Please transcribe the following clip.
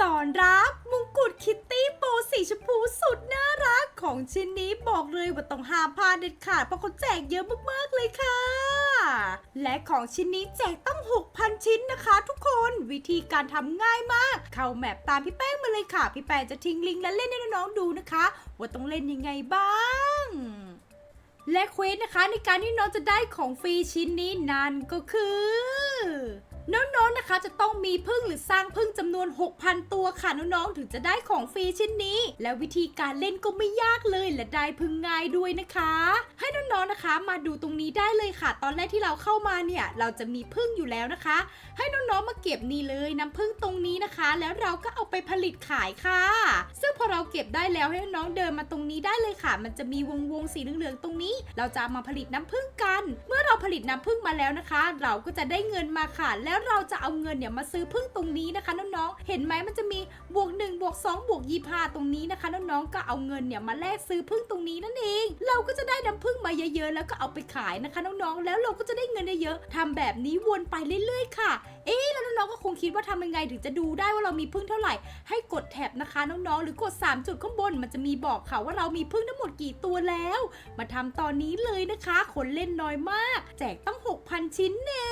สอนรักมงกุฎคิตตี้โปสีชมพูสุดน่ารักของชิ้นนี้บอกเลยว่าต้องห้ามพลาดเด็ดขาดเพราะเขาแจกเยอะมากๆเลยค่ะ และของชิ้นนี้แจกตั้ง 6,000 ชิ้นนะคะ ทุกคนวิธีการทำง่ายมาก เข้าแมปตามพี่แป้งมาเลยค่ะ พี่แป้งจะทิ้งลิงก์และเล่นให้น้องๆดูนะคะ ว่าต้องเล่นยังไงบ้างและเควสนะคะในการที่น้องจะได้ของฟรีชิ้นนี้นั่นก็คือ น้องๆนะคะจะต้องมีพึ่งหรือสร้างพึ่งจำนวน 6,000 ตัวค่ะน้องๆถึงจะได้ของฟรีชิ้นนี้ และวิธีการเล่นก็ไม่ยากเลยและได้พึ่งง่ายด้วยนะคะ ให้น้องๆ นะคะ มาดูตรงนี้ได้เลยค่ะ ตอนแรกที่เราเข้ามาเนี่ย เราจะมีพึ่งอยู่แล้วนะคะ ให้น้องๆมาเก็บนี่เลยน้ำพึ่งตรงนี้นะคะ แล้วเราก็เอาไปผลิตขายค่ะ ซึ่งพอเราเก็บได้แล้วให้น้องเดินมาตรงนี้ได้เลยค่ะ มันจะมีวงวงๆสีเหลืองๆตรงนี้ เราจะามาผลิตน้ำพึ่งกัน เมื่อเราผลิตน้ำพึ่งมาแล้วนะคะ เราก็จะได้เงินมาค่ะ แล้วเราจะเอาเงินเนี่ยมาซื้อพึ่งตรงนี้นะคะน้องๆเห็นไหมมันจะมีบวก1บวก2บวก25ตรงนี้นะคะน้องๆก็เอาเงินเนี่ยมาแลกซื้อพึ่งตรงนี้นั่นเอง เราก็จะได้น้ำพึ่งมาเยอะๆ แล้วก็เอาไปขายนะคะน้องๆ แล้วเราก็จะได้เงินเยอะๆทำแบบนี้วนไปเรื่อยๆ ค่ะ เอ๊แล้วน้องๆ ก็คงคิดว่าทำยังไงถึงจะดูได้ว่าเรามีพึ่งเท่าไหร่ ให้กดแท็บนะคะน้องๆ หรือกด 3 จุดข้างบน มันจะมีบอกค่ะว่าเรามีพึ่งทั้งหมดกี่ตัวแล้ว มาทำตอนนี้เลยนะคะ คนเล่นน้อยมาก แจกตั้ง 6,000 ชิ้นแน่